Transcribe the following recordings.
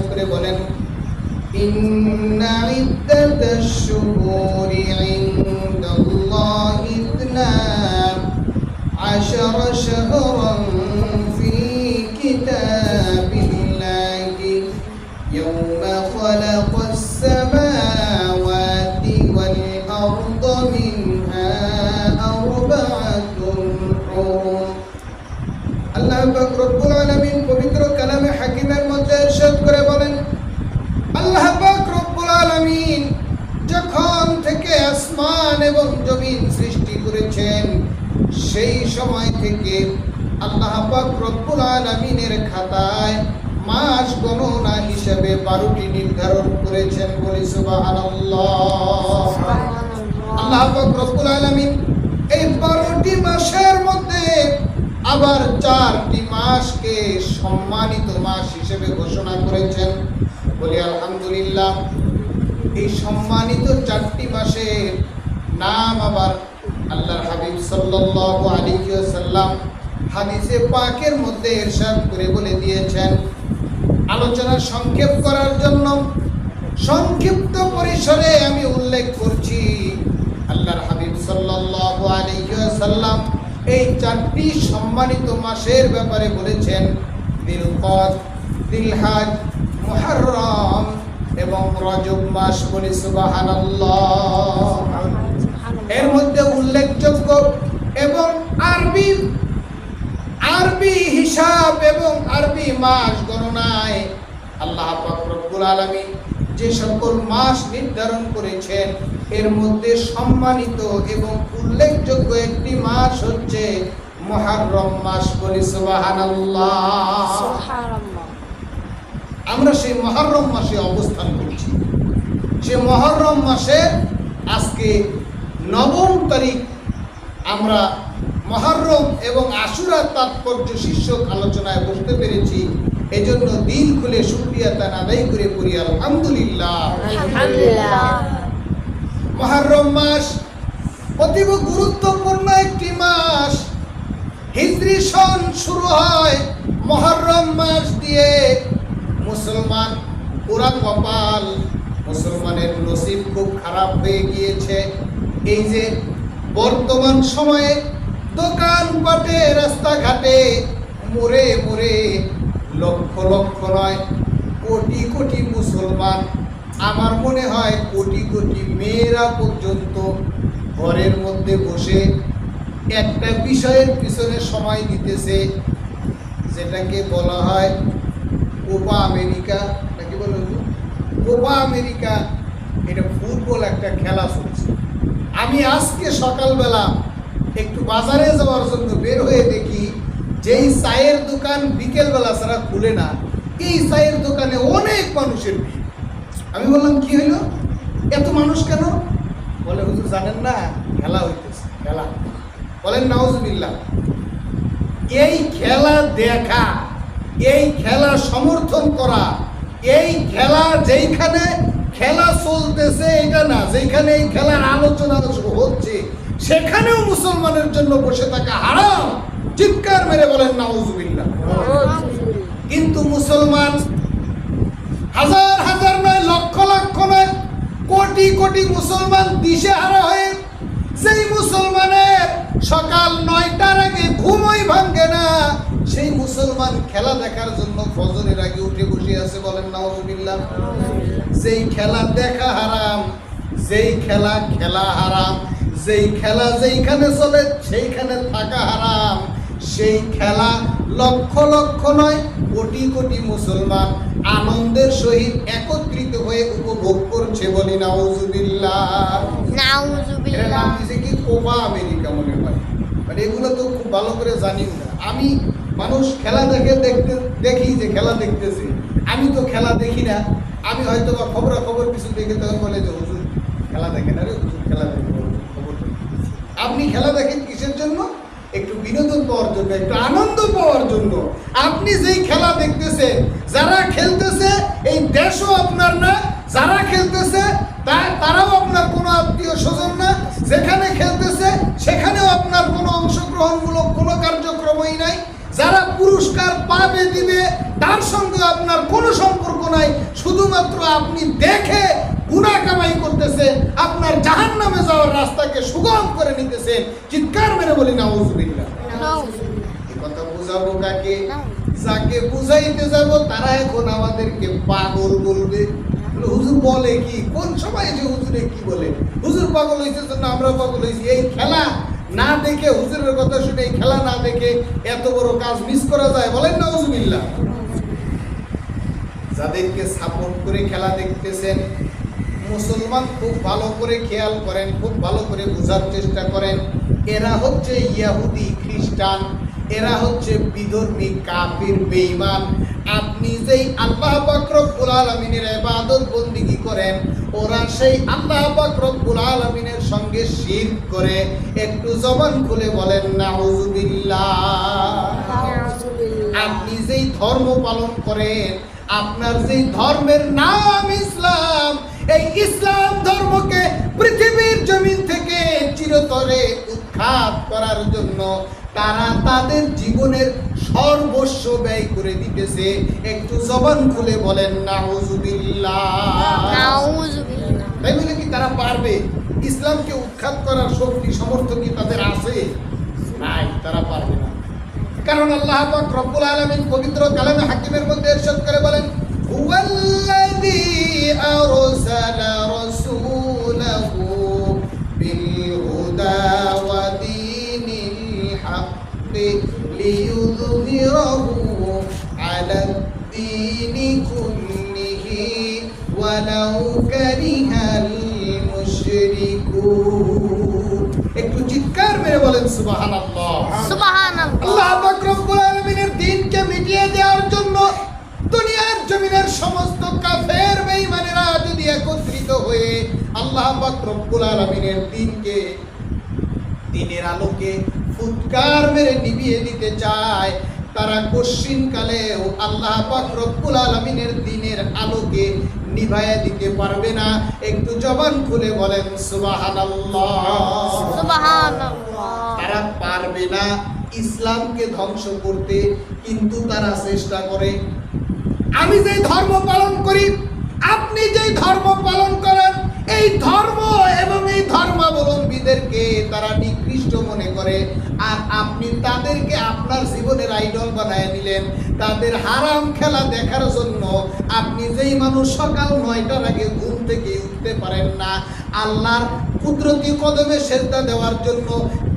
করে বলেন ইন্না ইদ্দাতাশ শুহুরি আল্লাহ পাক রব্বুল আলামিনের খাতায় মাস গণনা হিসেবে বারোটি নির্ধারণ করেছেন বলি আল্লাহ পাক রব্বুল আলামিন এই বারোটি মাসের মধ্যে আবার চারটি মাসকে সম্মানিত মাস হিসেবে ঘোষণা করেছেন বলি আলহামদুলিল্লাহ। এই সম্মানিত চারটি মাসের নাম আবার আল্লাহর হাবিব সাল্লাল্লাহু আলাইহি ওয়াসাল্লাম হাদিসে পাকের মধ্যে ইরশাদ করে বলে দিয়েছেন। আলোচনা সংক্ষেপ করার জন্য সংক্ষিপ্ত পরিসরে আমি উল্লেখ করছি আল্লাহর হাবিব সাল্লাল্লাহু আলাইহি ওয়াসাল্লাম এই চারটি সম্মানিত মাসের ব্যাপারে বলেছেন দিলকদ দিলহাজ মুহররম এবং রজব মাস বলি সুবহানাল্লাহ। এর মধ্যে উল্লেখযোগ্য এবং আরবি আরবি হিসাব এবং আরবি মাস গণনায় আল্লাহ পাক রব্বুল আলামিন যে সকল মাস নির্ধারণ করেছেন এর মধ্যে সম্মানিত এবং উল্লেখযোগ্য একটি মাস হচ্ছে মুহররম মাস বলি আমরা সেই মহরম মাসে অবস্থান করছি। সে মহরম মাসে আজকে নবম তারিখ আমরা মহরম এবং আশুরার তাৎপর্য শীর্ষক আলোচনায় বসতে পেরেছি। এজন্য দিল খুলে শুক্রিয়া তান আদায় করে পড়ি আলহামদুলিল্লাহ। মহরম মাস অতীব গুরুত্বপূর্ণ একটি মাস। হিজরি সন শুরু হয় মহরম মাস দিয়ে। মুসলমান পুরা কপাল মুসলমানের নসিব খুব খারাপ হয়ে গিয়েছে। এই যে বর্তমান সময়ে দোকান পাটে, রাস্তাঘাটে, মোড়ে মোড়ে, লক্ষ লক্ষ নয়, কোটি কোটি মুসলমান। আমার মনে হয় কোটি কোটি মেয়েরা পর্যন্ত ঘরের মধ্যে বসে একটা বিষয়ের পিছনে সময় দিতেছে, যেটাকে বলা হয় কোপা আমেরিকা। নাকি বলে? কোপা আমেরিকা, এটা ফুটবল একটা খেলা চলছে। আমি আজকে সকালবেলা একটু বাজারে যাওয়ার জন্য বের হয়ে দেখি যেই চায়ের দোকান বিকেলবেলা ছাড়া খুলে না, এই চায়ের দোকানে অনেক মানুষের ভিড়। আমি বললাম, কি হইল? এত মানুষ কেন? বলে, হুজুর, জানেন না, খেলা হইতেছে, খেলা। বলেন, নাউজুবিল্লাহ, এই খেলা দেখা, এই খেলা সমর্থন করা, এই খেলা যেইখানে খেলা চলতেছে এটা না যেখানে এই খেলার আলোচনা হচ্ছে সেখানেও মুসলমানের জন্য বসে থাকা হারাম। চিৎকার মেরে বলেন নাউজুবিল্লাহ। কিন্তু মুসলমান হাজার হাজার নয় লক্ষ লক্ষ নয় কোটি কোটি মুসলমান দিশেহারা হয়ে সেই মুসলমানের সকাল নয়টার আগে ঘুমই ভাঙ্গে না। সেই মুসলমান খেলা দেখার জন্য ফজরের আগে উঠে বসে আছে বলেন নাউজুবিল্লাহ। যেই খেলা দেখা হারাম যেই খেলা খেলা হারাম যেই খেলা যেইখানে চলে সেইখানে থাকা হারাম। সেই খেলা লক্ষ লক্ষ নয় কোটি কোটি মুসলমান আনন্দের সহিত একত্রিত হয়ে উপভোগ করছে বলি নাউজুবিল্লাহ। দিছে কি? কোপা আমেরিকা মনে হয়। মানে এগুলো তো খুব ভালো করে জানি না। আমি মানুষ খেলা দেখে দেখতে দেখি যে খেলা দেখতেছে। আমি তো খেলা দেখি না। আমি হয়তো বা খবরা খবর কিছু দেখে তখন বলে যে হুজুর খেলা দেখে না রে হুজুর খেলা দেখে। আপনি খেলা দেখেন কিসের জন্য? একটু বিনোদন পাওয়ার জন্য, একটু আনন্দ পাওয়ার জন্য। আপনি যেই খেলা দেখতেছেন যারা খেলতেছে, এই দেশও আপনার না, যারা খেলতেছে তারাও আপনার কোনো আত্মীয় স্বজন না। যেখানে খেলতেছে, সেখানেও আপনার কোনো অংশগ্রহণমূলক কোনো কার্যক্রমই নাই। যারা পুরস্কার পাবে, দিবে, তার সঙ্গে আপনার কোনো সম্পর্ক নাই। শুধুমাত্র আপনি দেখে গুণা কামাই করতে রাস্তাকে সুগম করে নিতেছেন চিৎকার মেরে বলি নাউজুবিল্লাহ। কথা বুঝাবো কাকে? যাকে বুঝাইতে যাব তারা এখন আমাদেরকে পাগল বলবে। হুজুর বলে কি? কোন সময় যে হুজুরে কি বলে? হুজুর পাগল হয়েছে না আমরা পাগল হয়েছি এই খেলা না দেখে হুজুরের কথা শুনে এই খেলা না দেখে এত বড় কাজ মিস করা যায়? বলেন না হুজুবিল্লাহ যাদেরকে সাপোর্ট করে খেলা দেখতেছেন মুসলমান খুব ভালো করে খেয়াল করেন খুব ভালো করে বোঝার চেষ্টা করেন। এরা হচ্ছে ইয়াহুদি খ্রিস্টান এরা হচ্ছে বিধর্মী কাফির বেঈমান। আপনি যেই আল্লাহ পাক রব্বুল আলামিনের ইবাদত বন্দিগি করেন? ওরা সেই আল্লাহ পাক রব্বুল আলামিনের সঙ্গে শিরক করে। একটু জবান খুলে বলেন নাউজুবিল্লাহ আপনি যেই ধর্ম পালন করেন আপনার যেই ধর্মের নাম ইসলাম এই ইসলাম ধর্মকে পৃথিবীর জমিন থেকে চিরতরে উৎখাত করার জন্য তারা তাদের জীবনের সর্বস্ব ব্যয় করে দিতেছে। একটু জবান খুলে বলেন তাই বলে কি তারা পারবে? ইসলামকে উৎখাত করার শক্তি সমর্থ কি তাদের আছে? নাই তারা পারবে না। কারণ আল্লাহ রব্বুল আলামিন পবিত্র কালামে হাকিমের মধ্যে ইরশাদ একটু চিৎকার মেরে বলেন সুবহানাল্লাহ। আল্লাহ রব্বুল আলামিনের মিটিয়ে দেওয়ার জন্য দুনিয়ার জমিনের সমস্ত কাফের বেঈমানেরা যদি একত্রিত হয়ে আল্লাহ পাক রব্বুল আলামিনের দ্বীনকে দিনের আলোকে ফুৎকার মেরে নিভিয়ে দিতে চায় তারা কশিন কালেও আল্লাহ পাক রব্বুল আলামিনের দিনের আলোকে নিভায়া দিতে পারবে না। একটু জবান খুলে বলেন সুবহানাল্লাহ। সুবহানাল্লাহ। তারা পারবে না ইসলামকে ধ্বংস করতে কিন্তু তারা চেষ্টা করে। আমি যে ধর্ম পালন করি আপনি যে ধর্ম পালন করেন এই ধর্ম এবং এই ধর্মাবলম্বীদেরকে তারা নিকৃষ্ট মনে করে। আর আপনি তাদেরকে আপনার জীবনের আইডল বানায় নিলেন। তাদের হারাম খেলা দেখার জন্য আপনি যেই মানুষ সকাল নয়টার আগে ঘুম থেকে উঠতে পারেন না। আল্লাহর কুদরতি কদমে সেজদা দেওয়ার জন্য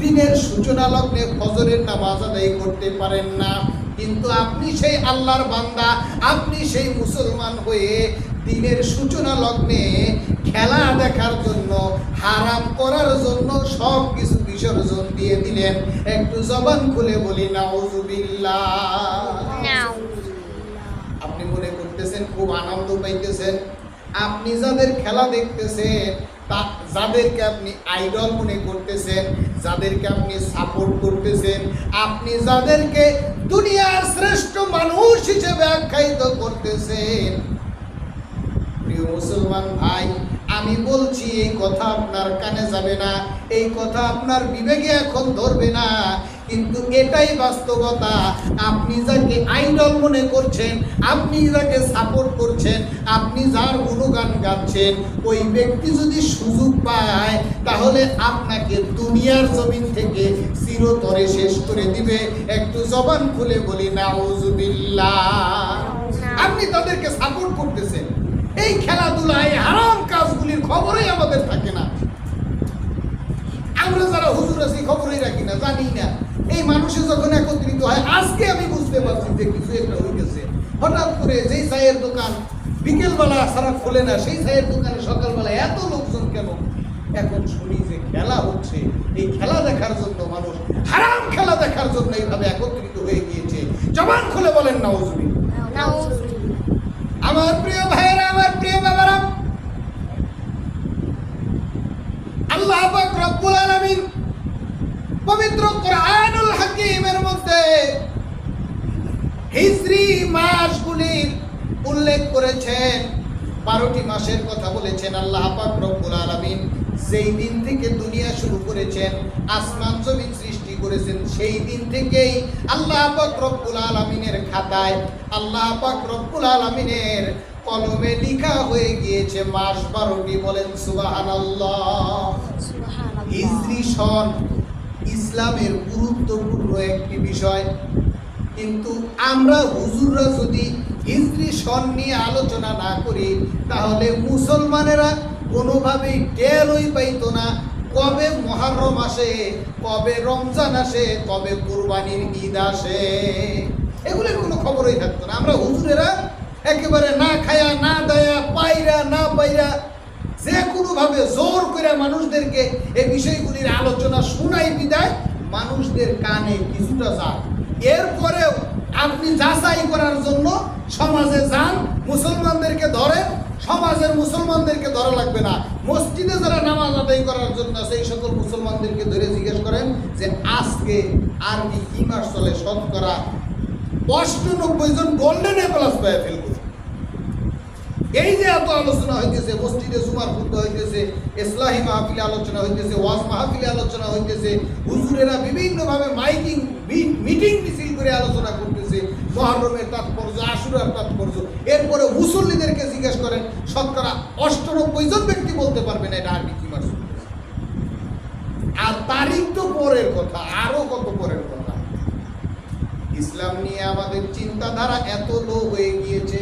দিনের সূচনা লগ্নে ফজরের নামাজ আদায় করতে পারেন না। কিন্তু আপনি সেই আল্লাহর বান্দা, আপনি সেই মুসলমান হয়ে দিনের সূচনা লগ্নে খেলা দেখার জন্য, হারাম করার জন্য সব কিছু বিসর্জন দিয়ে দিলেন। একটু জবান খুলে বলি নাউজুবিল্লাহ। আপনি মনে করতেছেন খুব আনন্দ পাইতেছেন? আপনি যাদের খেলা দেখতেছেন তা- যাদেরকে আপনি আইডল মনে করতেছেন যাদেরকে আপনি সাপোর্ট করতেছেন আপনি যাদেরকে দুনিয়ার শ্রেষ্ঠ মানুষ হিসেবে আখ্যায়িত করতেছেন। প্রিয় মুসলমান ভাই আমি বলছি এই কথা আপনার কানে যাবে না এই কথা আপনার বিবেকে এখন ধরবে না। কিন্তু এটাই বাস্তবতা আপনি যাকে আইডল মনে করছেন আপনি যাকে সাপোর্ট করছেন আপনি যার গুণগান গাচ্ছেন ওই ব্যক্তি যদি সুযোগ পায় তাহলে আপনাকে দুনিয়ার জমিন থেকে চিরতরে শেষ করে দিবে। একটু জবান খুলে বলি নাউজুবিল্লাহ। আপনি তাদেরকে সাপোর্ট করতেছেন। এই খেলাধুলায় হারাম। খবরই আমাদের থাকে না। আমরা যারা হুজুর আছি খবরই রাখি না জানি না। এই মানুষে যখন একত্রিত হয় আজকে আমি বুঝতে পারছি যে কিছু একটা হইতেছে। হঠাৎ করে যেই চায়ের দোকান বিকেলবেলা সারা খোলে না সেই চায়ের দোকানে সকালবেলা এত লোকজন কেন? এখন শুনি যে খেলা হচ্ছে। এই খেলা দেখার জন্য মানুষ হারাম খেলা দেখার জন্য এইভাবে একত্রিত হয়ে গিয়েছে। জবান খুলে বলেন না আমার প্রিয় ভাইয়েরা আমার প্রিয় বাবারা আল্লাহ পাক রব্বুল আলামিন পবিত্র কোরআনুল হাকিমের মধ্যে হিজরি মাসগুলির উল্লেখ করেছেন। বারোটি মাসের কথা বলেছেন আল্লাহ পাক রব্বুল আলামিন। সেই দিন থেকে দুনিয়া শুরু করেছেন আসমান জমিন সৃষ্টি করেছেন সেই দিন থেকেই আল্লাহ পাক রব্বুল আলামিনের খাতায় আল্লাহ পাক রব্বুল আলামিনের কলমে লিখা হয়ে গিয়েছে মাস বারোটি। বলেন সুবহানাল্লাহ। হিজরি সন ইসলামের গুরুত্বপূর্ণ একটি বিষয়। কিন্তু আমরা হুজুররা যদি হিজরি সন নিয়ে আলোচনা না করি, তাহলে মুসলমানেরা কোনোভাবেই টেরই পাইতো না কবে মহারম আসে, কবে রমজান আসে, কবে কুরবানির ঈদ আসে। এগুলোর কোনো খবরই থাকতো না। আমরা হুজুরেরা একেবারে না খায়া, না দেয়া, পাইরা, না পাইরা যে কোনোভাবে জোর করে মানুষদেরকে এই বিষয়গুলির আলোচনা শোনাই বিদায়, মানুষদের কানে কিছুটা যান এরপরেও আপনি যাচাই করার জন্য সমাজে যান, মুসলমানদেরকে ধরেন সমাজের মুসলমানদেরকে ধরা লাগবে না। মসজিদে যারা নামাজ আদায় করার জন্য সেই সকল মুসলমানদেরকে ধরে জিজ্ঞেস করেন যে, আজকে আর কি কি মাস চলে শতকরা অষ্টানব্বই জন গোল্ডেন এ প্লাস পেয়ে ফেলব? এই যে এত আলোচনা হইতেছে, মসজিদে জুমার খুদ্া হইতেছে, ইসলাহি মাহফিলে আলোচনা হইতেছে, ওয়াজ মাহফিলে আলোচনা হইতেছে, হুজুরেরা বিভিন্নভাবে মাইকিং মিটিং মিছিল করে আলোচনা করতেছে, মহরমের তাৎপর্য, আশুরার তাৎপর্য, এরপরে মুসল্লিদেরকে জিজ্ঞেস করেন, শতকরা অষ্টানব্বই জন ব্যক্তি বলতে পারবে না এটা আর কি মাস আর তারিখ তো পরের কথা, আরও কত পরের কথা। ইসলাম নিয়ে আমাদের চিন্তাধারা এত লো হয়ে গিয়েছে।